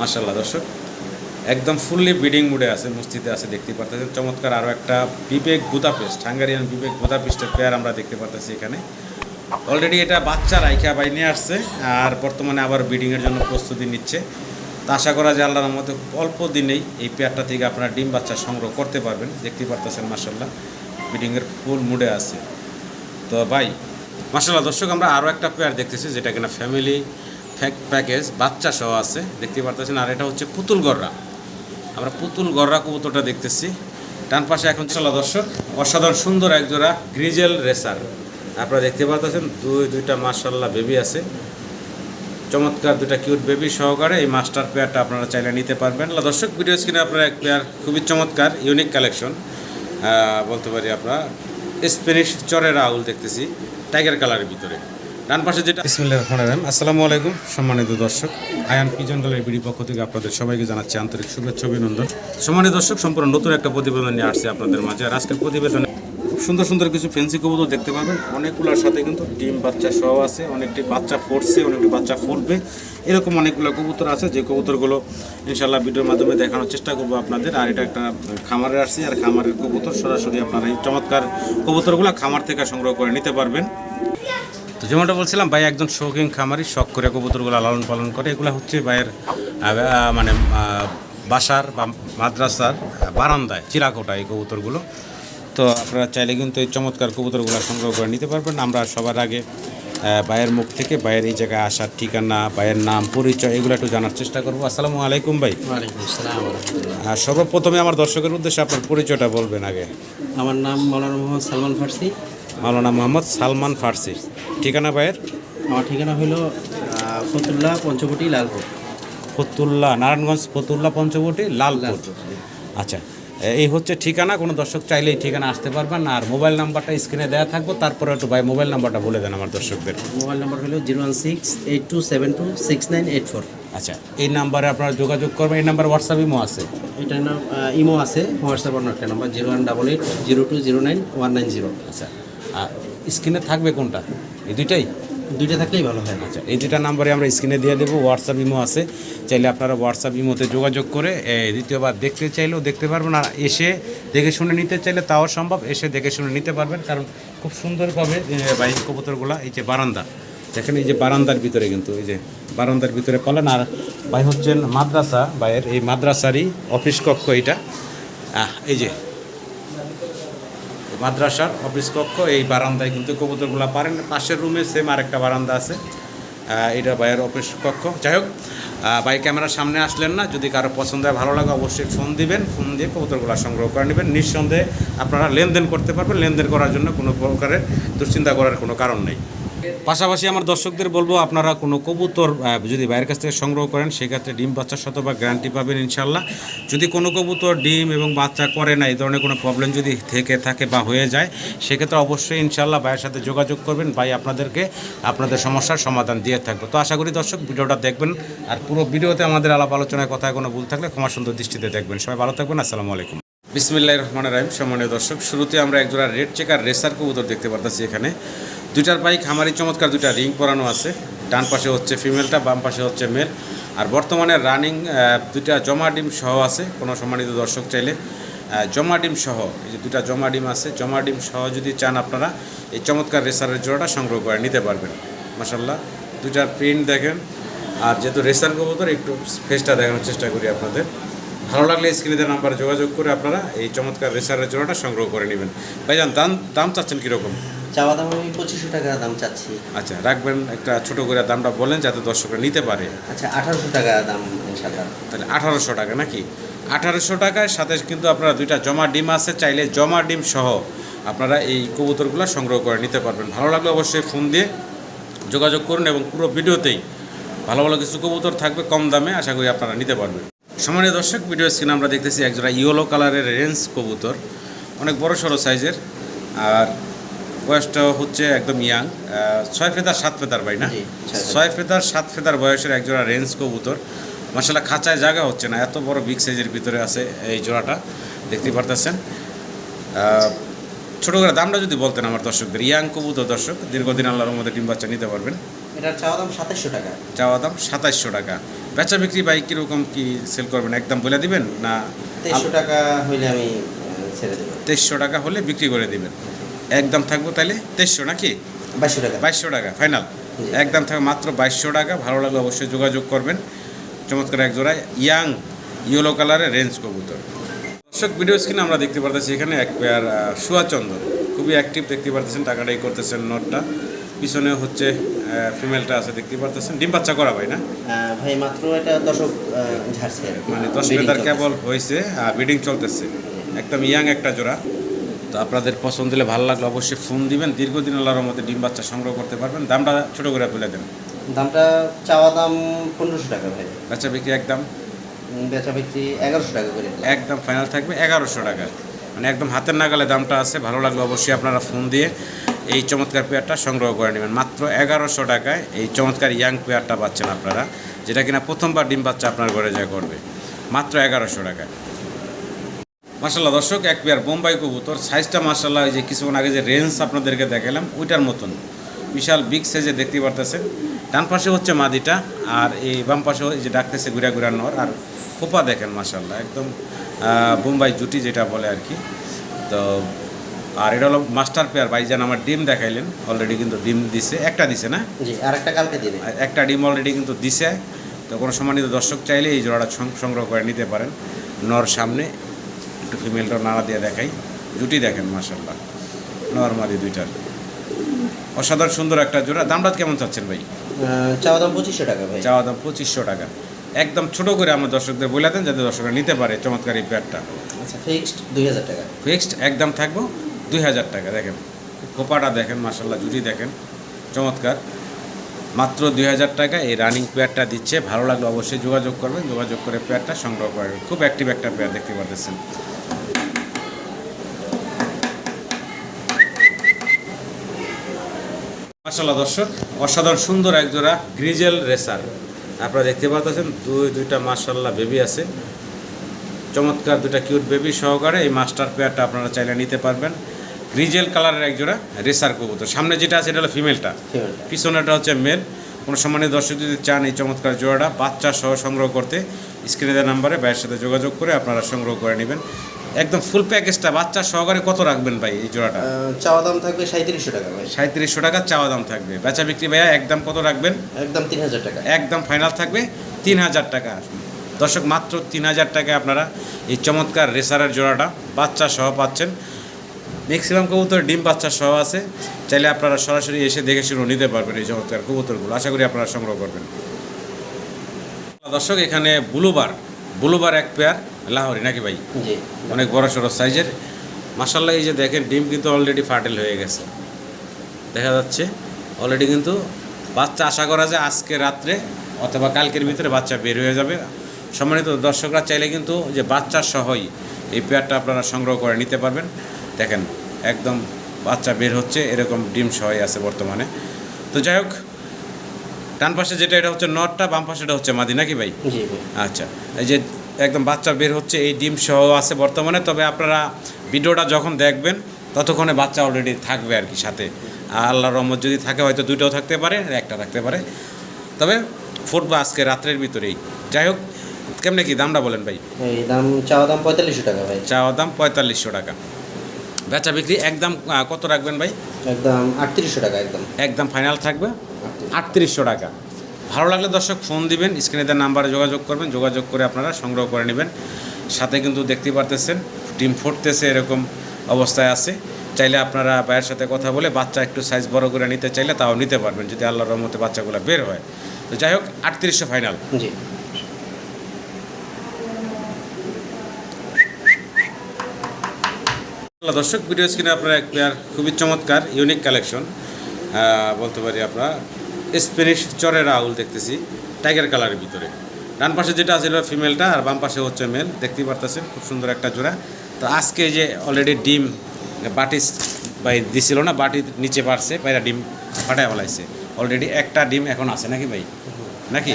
মাসাল্লাহ দর্শক। একদম ফুললি ব্রিডিং মুডে আছে, মসজিদে আছে, দেখতে পারতেছেন। চমৎকার আরও একটা বিবেক বুদাপেস্ট হাঙ্গারিয়ান বিবেক বুদাপেস্টের পেয়ার আমরা দেখতে পারতেছি এখানে। অলরেডি এটা বাচ্চা রাইখা বাই নিয়ে আসছে, আর বর্তমানে আবার ব্রিডিংয়ের জন্য প্রস্তুতি নিচ্ছে। তা আশা করা যায় আল্লাহর মতো অল্প দিনেই এই পেয়ারটা থেকে আপনারা ডিম বাচ্চা সংগ্রহ করতে পারবেন। দেখতে পারতেছেন মাসাল্লাহ ব্রিডিংয়ের ফুল মুডে আছে। তো ভাই মাসাল্লাহ দর্শক, আমরা আরও একটা পেয়ার দেখতেছি, যেটা কিনা ফ্যামিলি প্যাকেজ, বাচ্চা সহ আছে, দেখতে পারতেছেন। আর এটা হচ্ছে পুতুল গররা আমরা পুতুল গররা কবুতরটা দেখতেছি। ডান পাশে এখন চলা দর্শক, অসাধারণ সুন্দর একজোড়া গ্রিজেল রেসার। আপনারা দেখতে পারতেছেন, দুই, দুইটা মার্শাল্লাহ বেবি আছে। চমৎকার দুটা কিউট বেবি সহকারে এই মাস্টার পেয়ারটা আপনারা চাইলে নিতে পারবেন। দর্শক, ভিডিও স্ক্রিনে আপনারা এক পেয়ার, খুবই চমৎকার, ইউনিক কালেকশন। বলতে পারি আপনারা, স্প্যানিশ চরের আউল দেখতেছি, টাইগার কালারের ভিতরে। ডান পাশে যেটা বিসমিল্লাহ রহমান রহিম। আসসালামু আলাইকুম, সম্মানিত দর্শক। আয়ান পিজন দলের বিডি পক্ষ থেকে আপনাদের সবাইকে জানাচ্ছি আন্তরিক শুভেচ্ছা, অভিনন্দন। সম্মানিত দর্শক, সম্পূর্ণ নতুন একটা প্রতিবেদন নিয়ে আসছে আপনাদের মাঝে। আর আজকের প্রতিবেদনে সুন্দর সুন্দর কিছু ফেন্সি কবুতর দেখতে পাবেন। অনেকগুলোর সাথে কিন্তু ডিম, বাচ্চা সহ আছে। অনেকটি বাচ্চা ফুটছে, অনেকটি বাচ্চা ফুটবে। এরকম অনেকগুলো কবুতর আছে। যে কবুতরগুলো ইনশাল্লাহ ভিডিওর মাধ্যমে দেখানোর চেষ্টা করব আপনাদের। আর এটা একটা খামারে আসছে। আর খামারের কবুতর সরাসরি আপনারা এই চমৎকার কবুতরগুলো খামার থেকে সংগ্রহ করে নিতে পারবেন। তো যেমনটা বলছিলাম ভাই একজন শৌখিন খামারি শখ করে কবুতরগুলো লালন পালন করে। এগুলো হচ্ছে ভাইয়ের মানে বাসার বা মাদ্রাসার বারান্দায় চিরাকোটা এই কবুতরগুলো। তো আপনারা চাইলে কিন্তু এই চমৎকার কবুতরগুলো সংগ্রহ করে নিতে পারবেন। আমরা সবার আগে ভাইয়ের মুখ থেকে ভাইয়ের এই জায়গায় আসার ঠিকানা ভাইয়ের নাম পরিচয় এগুলো একটু জানার চেষ্টা করব। আসসালামু আলাইকুম ভাই। সর্বপ্রথমে আমার দর্শকের উদ্দেশ্যে আপনার পরিচয়টা বলবেন আগে। আমার নাম মৌলানা মোহাম্মদ সালমান ফার্সি। মাওলানা মোহাম্মদ সালমান ফার্সি। ঠিকানা ভাইয়ের? আমার ঠিকানা হলো ফতুল্লাহ পঞ্চবটি লালপুর। ফতুল্লা নারায়ণগঞ্জ ফতুল্লা পঞ্চবটি লালপুর। আচ্ছা এই হচ্ছে ঠিকানা কোনো দর্শক চাইলে এই ঠিকানা আসতে পারবেন। আর মোবাইল নাম্বারটা স্ক্রিনে দেওয়া থাকব তারপরে একটু ভাই মোবাইল নাম্বারটা বলে দেন আমার দর্শকদের। মোবাইল নাম্বার হলো zero one six eight two seven two six nine eight four. আচ্ছা এই নাম্বারে আপনারা যোগাযোগ করবেন এই নাম্বার হোয়াটসঅ্যাপ ইমো আছে? এটার নাম ইমো আছে হোয়াটসঅ্যাপ অন্য একটা number zero one double eight zero two zero nine one nine zero. আচ্ছা স্ক্রিনে থাকবে কোনটা? এই দুইটাই? দুইটা থাকলেই ভালো হয়। আচ্ছা এই দুটা নাম্বারে আমরা স্ক্রিনে দিয়ে দেবো হোয়াটসঅ্যাপ ইমো আছে। চাইলে আপনারা হোয়াটসঅ্যাপ ইমোতে যোগাযোগ করে দ্বিতীয়বার দেখতে চাইলেও দেখতে পারবেন আর এসে দেখে শুনে নিতে চাইলে তাও সম্ভব এসে দেখে শুনে নিতে পারবেন। কারণ খুব সুন্দরভাবে বাইক কবুতরগুলো এই যে বারান্দা দেখেন এই যে বারান্দার ভিতরে কিন্তু এই যে বারান্দার ভিতরে পালেন। আর ভাই হচ্ছেন মাদ্রাসা ভাইয়ের এই মাদ্রাসারই অফিস কক্ষ এটা। এই যে মাদ্রাসার অফিস কক্ষ, এই বারান্দায় কিন্তু কবুতরগুলো পারেন। পাশের রুমে সেম আরেকটা বারান্দা আছে। এটা ভাইয়ের অফিস কক্ষ। যাই হোক ভাই ক্যামেরার সামনে আসলেন না। যদি কারও পছন্দ হয়, ভালো লাগে অবশ্যই ফোন দিবেন, ফোন দিয়ে কবুতরগুলো সংগ্রহ করে নেবেন। নিঃসন্দেহে আপনারা লেনদেন করতে পারবেন। লেনদেন করার জন্য কোনো প্রকারের দুশ্চিন্তা করার কোনো কারণ নেই। পাশাপাশি আমার দর্শকদের বলব, আপনারা কোনো কবুতর যদি বাইরের কাছ থেকে সংগ্রহ করেন, সেক্ষেত্রে ডিম বাচ্চা শতভাগ গ্যারান্টি পাবেন ইনশাল্লাহ। যদি কোনো কবুতর ডিম এবং বাচ্চা করে না, এই ধরনের কোনো প্রবলেম যদি থেকে থাকে বা হয়ে যায়, সেক্ষেত্রে অবশ্যই ইনশাল্লাহ ভাইয়ের সাথে যোগাযোগ করবেন। ভাই আপনাদেরকে আপনাদের সমস্যার সমাধান দিয়ে থাকবে। তো আশা করি দর্শক, ভিডিওটা দেখবেন। আর পুরো ভিডিওতে আমাদের আলাপ আলোচনায় কথায় কোনো ভুল থাকলে ক্ষমা সুন্দর দৃষ্টিতে দেখবেন। সবাই ভালো থাকবেন, আসসালামু আলাইকুম। বিসমিল্লাহ রহমান রাহিম। সম্মানীয় দর্শক, শুরুতে আমরা একজোড়া রেড চেকার রেসার কবুতর দেখতে পারতেছি এখানে। দুইটার পাই খামারি চমৎকার দুইটা রিং পরানো আছে। ডান পাশে হচ্ছে ফিমেলটা, বাম পাশে হচ্ছে মেল। আর বর্তমানে রানিং দুইটা জমা ডিম সহ আছে, কোনো সম্মানিত দর্শক চাইলে। জমা ডিম সহ, এই যে দুটা জমা ডিম আছে, জমা ডিম সহ যদি চান আপনারা, এই চমৎকার রেসারের জোড়াটা সংগ্রহ করে নিতে পারবেন। মাসাল্লাহ দুটার প্রিন্ট দেখেন। আর যেহেতু রেসার কবুতর, একটু ফেসটা দেখানোর চেষ্টা করি আপনাদের। ভালো লাগলে স্ক্রিনে নাম্বারে যোগাযোগ করে আপনারা এই চমৎকার রেসারের জোড়াটা সংগ্রহ করে নেবেন। ভাইজান, দাম দাম চাচ্ছেন কীরকম? চাওয়া দাম আমি পঁচিশশো টাকা দাম চাচ্ছি। আচ্ছা রাখবেন একটা ছোট করে দামটা বলেন যাতে দর্শকরা নিতে পারে। আচ্ছা আঠারোশো টাকা দাম ইনশাল্লাহ তাহলে আঠারোশো টাকা নাকি? আঠারোশো টাকার সাথে কিন্তু আপনারা দুইটা জমা ডিম আছে চাইলে জমা ডিম সহ আপনারা এই কবুতরগুলো সংগ্রহ করে নিতে পারবেন। ভালো লাগলে অবশ্যই ফোন দিয়ে যোগাযোগ করুন এবং পুরো ভিডিওতেই ভালো ভালো কিছু কবুতর থাকবে কম দামে আশা করি আপনারা নিতে পারবেন। সম্মানীয় দর্শক ভিডিও স্ক্রিনে আমরা দেখতেছি একজোড়া ইয়েলো কালারের রেঞ্জ কবুতর। অনেক বড় সড়ো সাইজের আর বয়সটা হচ্ছে একদম ইয়াং ছয় ফেদার সাত ফেদার ভাই না? ছয় ফেদার। সাত ফেদার বয়সের একজোড়া রেঞ্জ কবুতর। মাসাল্লাহ খাঁচায় জায়গা হচ্ছে না এত বড় বিগ সাইজের ভিতরে আছে এই জোড়াটা দেখতে পারতেছেন। ছোট করে দামটা যদি বলতেন আমার দর্শকদের ইয়াং কবুতর দর্শক দীর্ঘদিন আল্লাহর মধ্যে ডিম বাচ্চা নিতে পারবেন। এটার চাওয়া দাম সাতাশশো টাকা। চাওয়া দাম সাতাইশশো টাকা। বেচা বিক্রি বাইক কীরকম কি সেল করবেন একদম বলে দিবেন না? তেইশশো টাকা হইলে আমি ছেড়ে দেবো। তেইশশো টাকা হলে বিক্রি করে দিবেন। একদম থাকব তাহলে তেইশশো নাকি? বাইশশো টাকা। বাইশশো টাকা ফাইনাল একদম থাকবে মাত্র বাইশশো টাকা ভালো লাগলে অবশ্যই যোগাযোগ করবেন। চমৎকার এক জোড়ায় ইয়াং ইয়েলো কালারের রেঞ্জ কবুতর। দর্শক ভিডিও স্ক্রিনে আমরা দেখতে পারতেছি এখানে এক পেয়ার সুয়াচন্দন খুবই অ্যাক্টিভ দেখতে পারতেছেন টাকাটাই করতেছেন নটটা। পিছনে হচ্ছে ফিমেলটা আছে দেখতে পারতেছেন। ডিম বাচ্চা করা ভাই না? ভাই মাত্র এটা দশক ঝাড়ছে মানে দশ মেদার কেবল হয়েছে আর ব্রিডিং চলতেছে। একদম ইয়াং একটা জোড়া। তো আপনাদের পছন্দ হলে ভালো লাগলে অবশ্যই ফোন দিবেন। দীর্ঘদিন আল্লাহর মধ্যে ডিম বাচ্চা সংগ্রহ করতে পারবেন। দামটা ছোট করে তুলে দেন। দামটা চাওয়া দাম পনেরোশো টাকা ভাই। বাচ্চা বিক্রি একদম? বেচা বিক্রি এগারোশো টাকা করে। একদম ফাইনাল থাকবে এগারোশো টাকা। মানে একদম হাতের নাগালে দামটা আছে। ভালো লাগলে অবশ্যই আপনারা ফোন দিয়ে এই চমৎকার পেয়ারটা সংগ্রহ করে নেবেন। মাত্র এগারোশো টাকায় এই চমৎকার ইয়াং পেয়ারটা পাচ্ছেন আপনারা যেটা কিনা প্রথমবার ডিম বাচ্চা আপনার ঘরে যায় করবে। মাত্র এগারোশো টাকায়। মার্শাল্লাহ দর্শক এক পেয়ার বোম্বাই কবুতর। সাইজটা মার্শাল্লাহ ওই যে কিছুক্ষণ আগে যে রেঞ্জ আপনাদেরকে দেখালাম ওইটার মতন। বিশাল বিগ সাইজে দেখতে পারতেছেন। ডান পাশে হচ্ছে মাদিটা আর এই বাম পাশে এই যে ডাকতেছে ঘুরা ঘুরা নর। আর খোপা দেখেন মার্শাল্লাহ একদম বোম্বাই জুটি যেটা বলে আর কি। তো আর এটা হলো মাস্টার পেয়ার। ভাইজান আমার ডিম দেখাইলেন অলরেডি কিন্তু ডিম দিছে। একটা দিছে না? জি আর একটা কালকে দিবে। একটা ডিম অলরেডি কিন্তু দিছে। তো কোনো সম্মানিত দর্শক চাইলে এই জোড়াটা সংগ্রহ করে নিতে পারেন নর সামনে। একটু ফিমেলটা নাড়া দিয়ে দেখাই। জুটি দেখেন মাসাল্লাহ নর্মালি দুইটার অসাধারণ সুন্দর একটা জোড়া। দামটা কেমন চাচ্ছেন ভাই? চাওয়া দাম পঁচিশশো টাকা ভাই। চাওয়া দাম পঁচিশশো টাকা। একদম ছোট করে আমার দর্শকদের বলে দেন যাতে দর্শকরা নিতে পারে চমৎকার এই প্যাডটা আচ্ছা ফিক্সড দুই হাজার টাকা। ফিক্সড একদম থাকব দুই হাজার টাকা। দেখেন খোপাটা দেখেন মাসাল্লাহ জুটি দেখেন চমৎকার। মাত্র দুই হাজার টাকা এই রানিং পেয়ারটা দিচ্ছে। ভালো লাগলে অবশ্যই যোগাযোগ করবেন। যোগাযোগ করে পেয়ারটা সংগ্রহ করবেন খুব অ্যাক্টিভ একটা পেয়ার দেখতে পাচ্ছেন মাসাল্লাহ দর্শক, অসাধারণ সুন্দর একজোড়া গ্রিজেল রেসার আপনারা দেখতে পাচ্ছেন দুই, দুইটা মাসাল্লাহ বেবি আছে। চমৎকার দুটা কিউট বেবি সহকারে এই মাস্টার পেয়ারটা আপনারা চাইলে নিতে পারবেন। গ্রিজেল কালারের এক জোড়া রেসার কবুতর। সামনে যেটা আছে এটা হলো ফিমেলটা। ফিমেলটা। পিছনেটা হচ্ছে মেল। কোনো সম্মানীয় দর্শক যদি চান এই চমৎকার জোড়াটা বাচ্চা সহ সংগ্রহ করতে স্ক্রিনে দেওয়া নাম্বারে ভাইয়ের সাথে যোগাযোগ করে আপনারা সংগ্রহ করে নেবেন। একদম ফুল প্যাকেজটা বাচ্চা সহকারে কত রাখবেন ভাই এই জোড়াটা? চাওয়া দাম থাকবে সাঁত্রিশশো টাকা ভাই। সাঁত্রিশশো টাকা চাওয়া দাম থাকবে। বেচা বিক্রি ভাইয়া একদম কত রাখবেন? একদম তিন হাজার টাকা একদম ফাইনাল থাকবে তিন হাজার টাকা। দর্শক মাত্র তিন হাজার টাকায় আপনারা এই চমৎকার রেসারের জোড়াটা বাচ্চা সহ পাচ্ছেন। ম্যাক্সিমাম কবুতর ডিম বাচ্চা সহ আছে। চাইলে আপনারা সরাসরি এসে দেখে শুনে নিতে পারবেন এই চমৎকার কবুতরগুলো। আশা করি আপনারা সংগ্রহ করবেন। দর্শক এখানে ব্লুবার। ব্লুবার এক পেয়ার লাহোরি নাকি ভাই? অনেক বড় সড়ো সাইজের মাসাল্লাহ এই যে দেখেন ডিম কিন্তু অলরেডি ফাটেল হয়ে গেছে। দেখা যাচ্ছে অলরেডি কিন্তু বাচ্চা আশা করা যায় আজকে রাত্রে অথবা কালকের ভিতরে বাচ্চা বের হয়ে যাবে। সম্মানিত দর্শকরা চাইলে কিন্তু যে বাচ্চা সহই এই পেয়ারটা আপনারা সংগ্রহ করে নিতে পারবেন। দেখেন একদম বাচ্চা বের হচ্ছে এরকম ডিম সহই আছে বর্তমানে। তো যাই হোক ডান পাশে যেটা এটা হচ্ছে নটটা বাম পাশে এটা হচ্ছে মাদি নাকি ভাই? আচ্ছা এই যে একদম বাচ্চা বের হচ্ছে এই ডিম সহ আছে বর্তমানে তবে আপনারা ভিডিওটা যখন দেখবেন ততক্ষণে বাচ্চা অলরেডি থাকবে আর কি সাথে। আর আল্লাহর রহমত যদি থাকে হয়তো দুইটাও থাকতে পারে আর একটা থাকতে পারে। তবে ফুটবো আজকে রাত্রের ভিতরেই। যাই হোক কেমনে কি দামটা বলেন ভাই? দাম চাওয়া দাম পঁয়তাল্লিশশো টাকা ভাই। চাওয়া দাম পঁয়তাল্লিশশো টাকা। বেচা বিক্রি একদম কত রাখবেন ভাই? একদম আটত্রিশশো টাকা একদম। একদম ফাইনাল থাকবে? আটত্রিশশো টাকা। ভালো লাগলে দর্শক ফোন দিবেন স্ক্রিনে দেওয়ার নাম্বারে যোগাযোগ করবেন যোগাযোগ করে আপনারা সংগ্রহ করে নেবেন। সাথে কিন্তু দেখতে পারতেছেন ডিম ফুটতেছে এরকম অবস্থায় আছে। চাইলে আপনারা ভাইয়ের সাথে কথা বলে বাচ্চা একটু সাইজ বড় করে নিতে চাইলে তাও নিতে পারবেন যদি আল্লাহর রহমতে বাচ্চাগুলো বের হয়। তো যাই হোক আটত্রিশশো ফাইনাল জি। দর্শক ভিডিও স্ক্রিনে আপনারা এক পেয়ার খুবই চমৎকার ইউনিক কালেকশন বলতে পারি আপনারা স্প্যানিশ চরের আউল দেখতেছি টাইগার কালারের ভিতরে। ডান পাশে যেটা আছে ফিমেলটা আর বাম পাশে হচ্ছে মেল দেখতেই পারতেছেন, খুব সুন্দর একটা জোড়া। তো আজকে যে অলরেডি ডিম, বাটি বাই দিছিল না বাটির নিচে পারছে বাইরা ডিম ফাটায় ফেলাইছে। অলরেডি একটা ডিম এখন আছে নাকি ভাই? নাকি?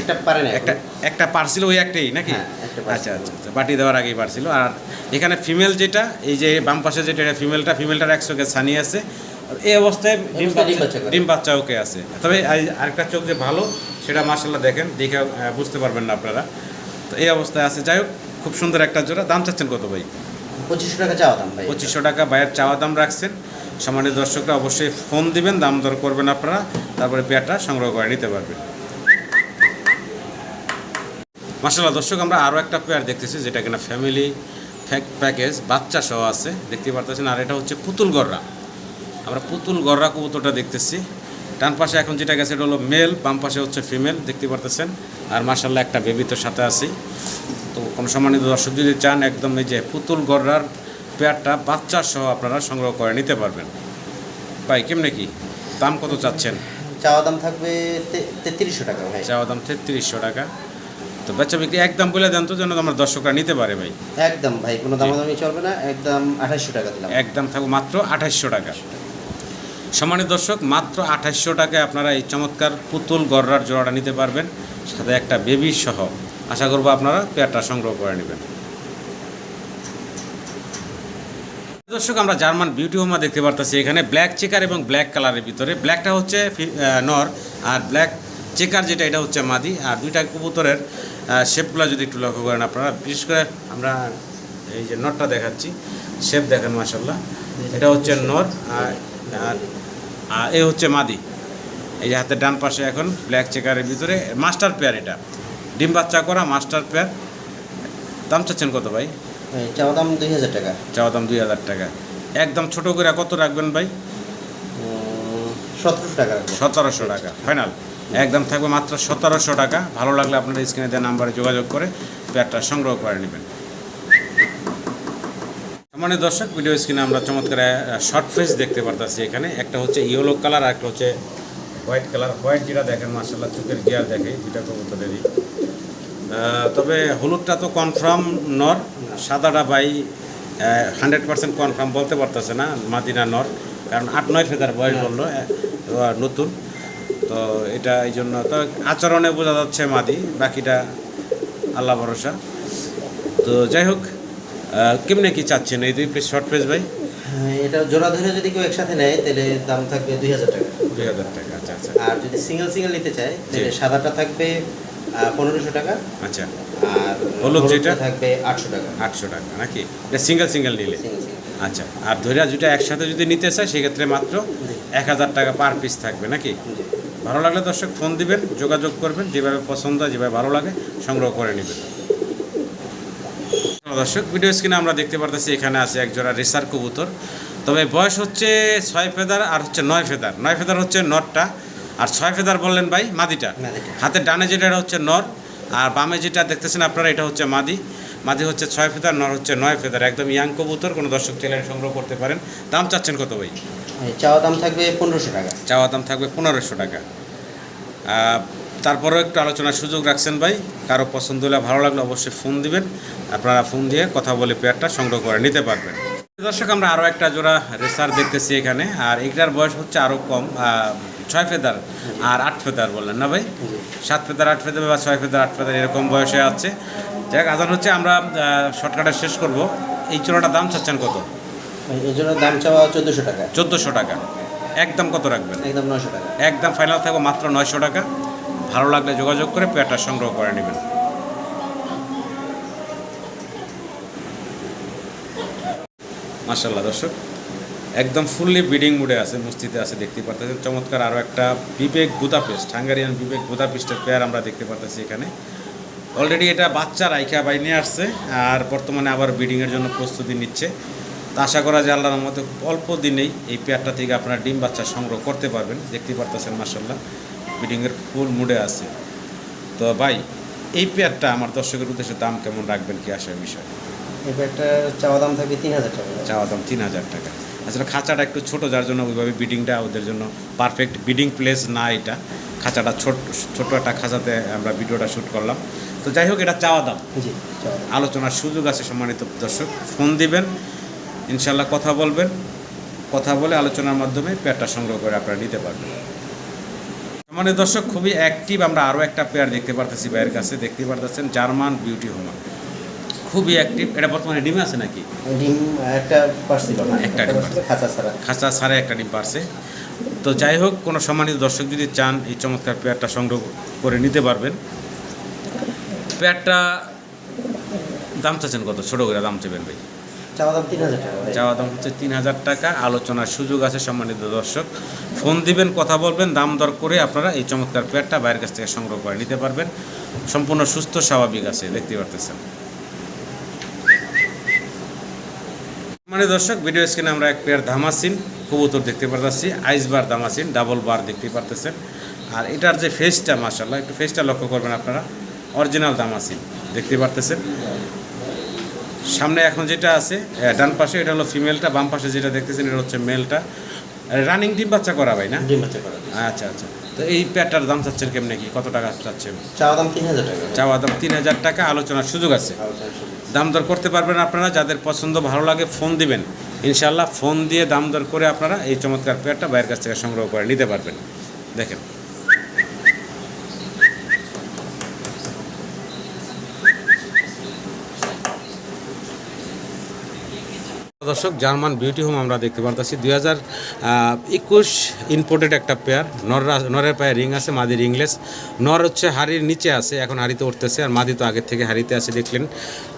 একটা একটা পারছিল ওই একটাই নাকি? হ্যাঁ। আচ্ছা আচ্ছা আচ্ছা বাটি দেওয়ার আগেই পারছিল আর এখানে ফিমেল যেটা এই যে বাম পাশে যেটা এটা ফিমেলটা ফিমেলটার একশোকে ছানি আছে। এই অবস্থায় ডিম ডিম বাচ্চা বাচ্চা ডিম বাচ্চা ওকে আছে। তবে আরেকটা চোখ যে ভালো সেটা মার্শাল্লাহ দেখেন দেখে বুঝতে পারবেন না আপনারা। তো এই অবস্থায় আছে। যাই হোক খুব সুন্দর একটা জোড়া। দাম চাচ্ছেন কত ভাই? পঁচিশশো টাকা চাওয়া দাম ভাই। পঁচিশশো টাকা বাইরের চাওয়া দাম রাখছেন। সম্মানিত দর্শকরা অবশ্যই ফোন দিবেন দাম দর করবেন আপনারা। তারপরে পেয়ারটা সংগ্রহ করে নিতে পারবেন। মাসাল্লাহ দর্শক আমরা আরও একটা পেয়ার দেখতেছি যেটা কিনা ফ্যামিলি ফ্যাক প্যাকেজ বাচ্চা সহ আছে দেখতে পারতেছেন। আর এটা হচ্ছে পুতুল গররা। আমরা পুতুল গররা কবুতরটা দেখতেছি। ডান পাশে এখন যেটা গেছে এটা হলো মেল বাম পাশে হচ্ছে ফিমেল দেখতে পারতেছেন। আর মাসাল্লাহ একটা বেবি তো সাথে আছি। তো কোনো সম্মানিত দর্শক যদি চান একদম এই যে পুতুল গররার পেয়ারটা বাচ্চা সহ আপনারা সংগ্রহ করে নিতে পারবেন। ভাই কেমনে কি? দাম কত চাচ্ছেন? চাওয়া দাম থাকবে তেত্রিশশো টাকা ভাই। চাওয়া দাম তেত্রিশশো টাকা। তো বাচ্চা বিক্রি একদম বলে দেন তো যেন আমার দর্শকরা নিতে পারে ভাই। একদম ভাই কোনো দামাদামি চলবে না একদম আঠাশশো টাকা দিলাম। একদম থাকবে মাত্র আঠাশশো টাকা। সম্মানিত দর্শক মাত্র আঠাশশো টাকায় আপনারা এই চমৎকার পুতুল গররার জোড়াটা নিতে পারবেন সাথে একটা বেবি সহ। আশা করব আপনারা পেয়ারটা সংগ্রহ করে নেবেন। দর্শক আমরা জার্মান বিউটি হোমা দেখতে পারতেছি। এখানে ব্ল্যাক চেকার এবং ব্ল্যাক কালারের ভিতরে। ব্ল্যাকটা হচ্ছে নর আর ব্ল্যাক চেকার যেটা এটা হচ্ছে মাদি। আর দুইটা কবুতরের শেপগুলো যদি একটু লক্ষ্য করেন আপনারা বিশেষ করে আমরা এই যে নটটা দেখাচ্ছি শেপ দেখেন মাসাল্লাহ এটা হচ্ছে নর আর আর এ হচ্ছে মাদি। এই যে হাতের ডান পাশে এখন ব্ল্যাক চেকারের ভিতরে মাস্টার পেয়ার এটা। ডিম বাচ্চা করা মাস্টার পেয়ার দাম চাচ্ছেন কত ভাই? চাওয়া দাম দুই হাজার টাকা। চাওয়া দাম দুই হাজার টাকা। একদম ছোট করে কত রাখবেন ভাই? সতেরোশো টাকা সতেরোশো টাকা। ফাইনাল একদম থাকবে মাত্র সতেরোশো টাকা। ভালো লাগলে আপনারা স্ক্রিনে দেওয়া নাম্বারে যোগাযোগ করে পেয়ারটা সংগ্রহ করে নেবেন। মানে দর্শক ভিডিও স্ক্রিনে আমরা চমৎকার শর্ট ফেস দেখতে পারতাছি এখানে। একটা হচ্ছে ইয়েলো কালার আর একটা হচ্ছে হোয়াইট কালার হোয়াইট যেটা দেখেন মার্শাল্লাহ চোখের গিয়ার দেখে দুটা কবুতরেরই। তবে হলুদটা তো কনফার্ম নর, সাদাটা বাই হান্ড্রেড পার্সেন্ট কনফার্ম বলতে পারতেছে না, মাদিনা নর। কারণ আট নয় ফেদার বয়স বলল নতুন। তো এটা এই জন্য তো আচরণে বোঝা যাচ্ছে মাদি বাকিটা আল্লাহ ভরসা। তো যাই হোক কেমনে কি চাচ্ছেন এই দুই পিস শর্ট পেজ ভাই? হ্যাঁ, এটা জোড়া ধরে যদি কেউ একসাথে নেয় তাহলে দাম থাকবে দুই হাজার টাকা। দুই হাজার টাকা আচ্ছা আচ্ছা। আর যদি সিঙ্গেল সিঙ্গেল নিতে চায় তাহলে সাদাটা থাকবে পনেরোশো টাকা। আচ্ছা। আর হলুদ যেটা? থাকবে আটশো টাকা। আটশো টাকা নাকি? এটা সিঙ্গেল সিঙ্গেল নিলে। আচ্ছা আর ধৈর্য যেটা একসাথে যদি নিতে চায় সেক্ষেত্রে মাত্র এক হাজার টাকা পার পিস থাকবে নাকি? ভালো লাগলে দর্শক ফোন দিবেন যোগাযোগ করবেন যেভাবে পছন্দ হয় যেভাবে ভালো লাগে সংগ্রহ করে নেবেন। দর্শক ভিডিও স্ক্রিনে আমরা দেখতে পারতেছি এখানে আছে এক জোড়া রেসার কবুতর। তবে বয়স হচ্ছে ছয় ফেদার আর হচ্ছে নয় ফেদার। নয় ফেদার হচ্ছে নরটা আর ছয় ফেদার বললেন ভাই মাদিটা। হাতের ডানে যেটা হচ্ছে নর আর বামে যেটা দেখতেছেন আপনারা এটা হচ্ছে মাদি। মাদি হচ্ছে ছয় ফেদার নর হচ্ছে নয় ফেদার। একদম ইয়াং কবুতর কোনো দর্শক চ্যানেল সংগ্রহ করতে পারেন। দাম চাচ্ছেন কত ভাই? চাওয়া দাম থাকবে পনেরোশো টাকা। চাওয়া দাম থাকবে পনেরোশো টাকা। তারপরেও একটু আলোচনার সুযোগ রাখছেন ভাই। কারও পছন্দ হলে ভালো লাগলে অবশ্যই ফোন দিবেন। আপনারা ফোন দিয়ে কথা বলে পেয়ারটা সংগ্রহ করে নিতে পারবেন। দর্শক আমরা আরও একটা জোড়া রেসার দেখতেছি এখানে। আর এটার বয়স হচ্ছে আরও কম ছয় ফেদার আর আট ফেদার বললেন না ভাই? সাত ফেদার আট ফেদার বা ছয় ফেদার আট ফেদার এরকম বয়সে আছে। যাক আজান হচ্ছে আমরা শর্টকাটে শেষ করব। এই চোরাটার দাম চাচ্ছেন কত? জন্য দাম চাওয়া চোদ্দোশো টাকা। চোদ্দোশো টাকা। একদম কত রাখবেন? একদম নশো টাকা। একদম ফাইনাল থাকবে মাত্র নয়শো টাকা। ভালো লাগলে যোগাযোগ করে পেয়ারটা সংগ্রহ করে নেবেন। মার্শাল্লাহ দর্শক। একদম ফুললি ব্রিডিং মুডে আছে মস্তিতে আছে দেখতে পারতেছেন। চমৎকার আরও একটা বিবেক বুদাপেস্ট হাঙ্গারিয়ান বিবেক বুদাপেস্টের পেয়ার আমরা দেখতে পারতেছি এখানে। অলরেডি এটা বাচ্চা রাইখা বাই নিয়ে আসছে আর বর্তমানে আবার ব্রিডিংয়ের জন্য প্রস্তুতি নিচ্ছে। তো আশা করা যায় আল্লাহর মতো অল্প দিনেই এই পেয়ারটা থেকে আপনারা ডিম বাচ্চা সংগ্রহ করতে পারবেন। দেখতে পারতেছেন মার্শাল্লাহ ব্রিডিংয়ের ফুল মুডে আছে। তো ভাই এই পেয়ারটা আমার দর্শকের উদ্দেশ্যে দাম কেমন রাখবেন কি আসার বিষয়? এই ব্যাগটার চাওয়া দাম থাকবে তিন হাজার টাকা। চাওয়া দাম তিন হাজার টাকা। আসলে খাঁচাটা একটু ছোট যার জন্য ওইভাবে বিডিংটা ওদের জন্য পারফেক্ট বিডিং প্লেস না এটা। খাঁচাটা ছোট ছোট একটা খাঁচাতে আমরা ভিডিওটা শ্যুট করলাম। তো যাই হোক এটা চাওয়া দাম। আলোচনার সুযোগ আছে সম্মানিত দর্শক। ফোন দিবেন ইনশাল্লাহ কথা বলবেন। কথা বলে আলোচনার মাধ্যমে পেয়ারটা সংগ্রহ করে আপনারা নিতে পারবেন। সম্মানিত দর্শক খুবই অ্যাক্টিভ আমরা আরও একটা পেয়ার দেখতে পারতেছি ভাইয়ের কাছে। দেখতে পারতেছেন জার্মান বিউটি হোমা। খুবই অ্যাক্টিভ এটা বর্তমানে ডিমে আছে নাকি? ডিম একটা ডিম খাঁচা ছাড়া। খাঁচা একটা ডিম পারছে। তো যাই হোক কোনো সম্মানিত দর্শক যদি চান এই চমৎকার পেয়ারটা সংগ্রহ করে নিতে পারবেন। পেয়ারটা দাম চাচ্ছেন কত? ছোটো করে দাম চাইবেন ভাই। চাওয়া দাম হচ্ছে তিন হাজার টাকা। আলোচনার সুযোগ আছে সম্মানিত দর্শক। ফোন দিবেন, কথা বলবেন, দাম দর করে আপনারা এই চমৎকার পেয়ারটা বাইরের কাছ থেকে সংগ্রহ করে নিতে পারবেন। সম্পূর্ণ সুস্থ, স্বাভাবিক আছে দেখতে পারতেছেন। মানে দর্শক, ভিডিও স্ক্রিনে আমরা এক পেয়ার ধামাসিন কবুতর দেখতে পারতেছি, আইস বার ধামাসিন ডাবল বার দেখতে পারতেছেন। আর এটার যে ফেসটা মাসাল্লাহ একটু ফেসটা লক্ষ্য করবেন আপনারা, অরিজিনাল দামাসিন, দেখতে পারতেছেন। সামনে এখন যেটা আছে ডান পাশে এটা হলো ফিমেলটা বাম পাশে যেটা দেখতেছেন এটা হচ্ছে মেলটা রানিং ডিম বাচ্চা করা ভাই না? ডিম বাচ্চা করা আচ্ছা আচ্ছা। তো এই প্যাটটার দাম চাচ্ছেন কেমনে কি? কত টাকা চাচ্ছেন চাওয়া দাম তিন হাজার টাকা। চাওয়া দাম তিন হাজার টাকা আলোচনার সুযোগ আছে। দাম দর করতে পারবেন আপনারা যাদের পছন্দ ভালো লাগে ফোন দিবেন। ইনশাল্লাহ ফোন দিয়ে দাম দর করে আপনারা এই চমৎকার পেয়ারটা বাইরের কাছ থেকে সংগ্রহ করে নিতে পারবেন। দেখেন। দর্শক জার্মান বিউটি হোম আমরা দেখতে পারতেছি। দুই হাজার একুশ ইম্পোর্টেড একটা পেয়ার নর নরের পায়ে রিং আছে মাদি রিংলেস নর হচ্ছে হাড়ির নিচে আছে এখন হাড়িতে উঠতেছে আর মাদি তো আগের থেকে হাড়িতে আছে দেখলেন।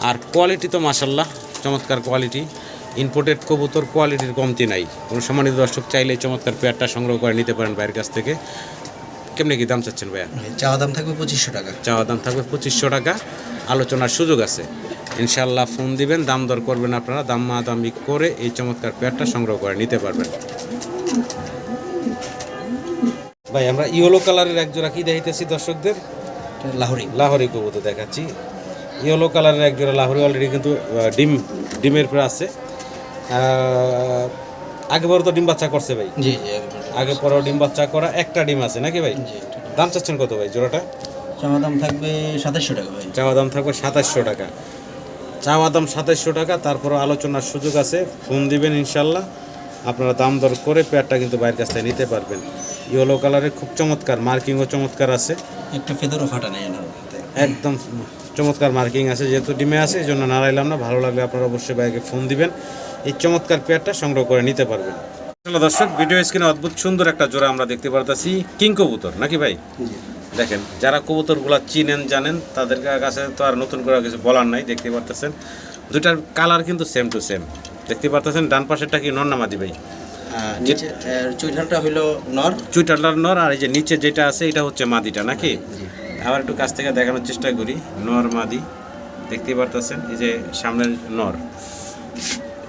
আর কোয়ালিটি তো মাসাল্লাহ চমৎকার কোয়ালিটি ইম্পোর্টেড কবুতর কোয়ালিটির কমতি নাই। কোনো সম্মানিত দর্শক চাইলে চমৎকার পেয়ারটা সংগ্রহ করে নিতে পারেন বাইরের কাছ থেকে। কেমনি কি দাম চাচ্ছেন ভাইয়া? চাওয়া দাম থাকবে পঁচিশশো টাকা। চাওয়া দাম থাকবে পঁচিশশো টাকা। আলোচনার সুযোগ আছে। ইনশাল্লাহ ফোন দিবেন দাম দর করবেন আপনারা দাম দামি করে এই চমৎকার পেয়ারটা সংগ্রহ করে নিতে পারবেন। ভাই আমরা ইয়েলো কালারের এক জোড়া কি দেখাইতেছি দর্শকদের? লাহোরি। লাহোরি কবুতর দেখাচ্ছি। ইয়েলো কালারের এক জোড়া লাহোরি অলরেডি কিন্তু ডিম ডিমের পরে আছে। আগে বড় তো ডিম বাচ্চা করছে ভাই। জি। আগে পরেও ডিম বাচ্চা করা একটা ডিম আছে নাকি ভাই? দাম চাচ্ছেন কত ভাই জোড়াটা? চাওয়া দাম থাকবে সাতাশশো টাকা ভাই। চাওয়া দাম থাকবে সাতাশশো টাকা। চাওয়া দাম সাতাশশো টাকা তারপর আলোচনার সুযোগ আছে ফোন দিবেন ইনশাল্লাহ। আপনারা দাম দর করে পেয়ারটা কিন্তু বাইরের কাছ থেকে নিতে পারবেন। ইয়েলো কালারের খুব চমৎকার মার্কিংও চমৎকার আছে। একটা ফেদারও ফাটা নেই একদম চমৎকার মার্কিং আছে যেহেতু ডিমে আছে এই জন্য নাড়াইলাম না। ভালো লাগলে আপনারা অবশ্যই বাইকে ফোন দিবেন। এই চমৎকার পেয়ারটা সংগ্রহ করে নিতে পারবেন। দর্শক ভিডিও স্ক্রিনে অদ্ভুত সুন্দর একটা জোড়া আমরা দেখতে পারতেছি কিং কবুতর নাকি ভাই? জি। দেখেন যারা কবুতরগুলো চিনেন জানেন তাদের কাছে তো আর নতুন করে কিছু বলার নাই দেখতে পারতেছেন। দুটার কালার কিন্তু সেম টু সেম দেখতে পারতেছেন ডান পাশেরটা কি নর নামাদি ভাই? নিচে হইল নর। চুইটারলার নর আর এই যে নিচে যেটা আছে এটা হচ্ছে মাদিটা নাকি? আবার একটু কাছ থেকে দেখানোর চেষ্টা করি। নর মাদি দেখতে পারতেছেন এই যে সামনের নর।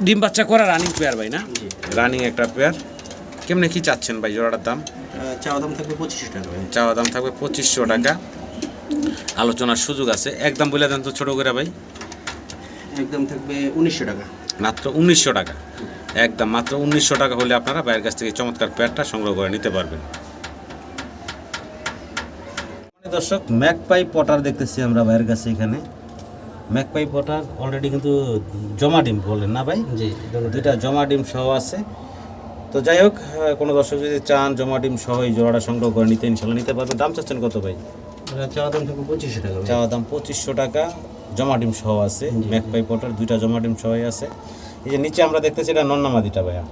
ডিম বাচ্চা করা রানিং পেয়ার ভাই না? রানিং একটা পেয়ার কেমনে কি চাচ্ছেন ভাই জোড়াটার দাম? চাওয়া দাম থাকবে পঁচিশশো টাকা চাওয়া দাম থাকবে পঁচিশশো টাকা। আলোচনার সুযোগ আছে। একদম বলে দেন তো ছোটো করে ভাই। একদম থাকবে উনিশশো টাকা। মাত্র উনিশশো টাকা। একদম মাত্র উনিশশো টাকা হলে আপনারা বাইরের কাছ থেকে চমৎকার প্যাডটা সংগ্রহ করে নিতে পারবেন। দর্শক ম্যাকপাই পটার দেখতেছি আমরা বাইরের কাছে এখানে। ম্যাকপাই পটার অলরেডি কিন্তু জমা ডিম বললেন না ভাই? জি দুইটা জমা ডিম সহ আছে। তো যাই হোক কোনো দর্শক যদি চান জমা ডিম সহ এই জোড়াটা সংগ্রহ করে নিতে ইনশাল্লাহ নিতে পারবেন দাম চাচ্ছেন কত ভাই? চাওয়া দাম থাকবে পঁচিশশো টাকা চাওয়া দাম পঁচিশশো টাকা। জমা ডিম সহ আছে ম্যাক ম্যাকপাই পটার দুইটা জমা ডিম সহই আছে। এই যে নিচে আমরা দেখতেছি এটা নন্না মাদিটা ভাইয়া।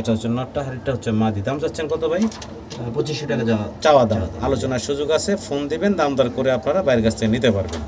এটা হচ্ছে নটটা আর এটা হচ্ছে মাদি। দাম চাচ্ছেন কত ভাই? পঁচিশশো টাকা চাওয়া দাম। আলোচনার সুযোগ আছে ফোন দিবেন দাম দর করে আপনারা বাইরের কাছ থেকে নিতে পারবেন।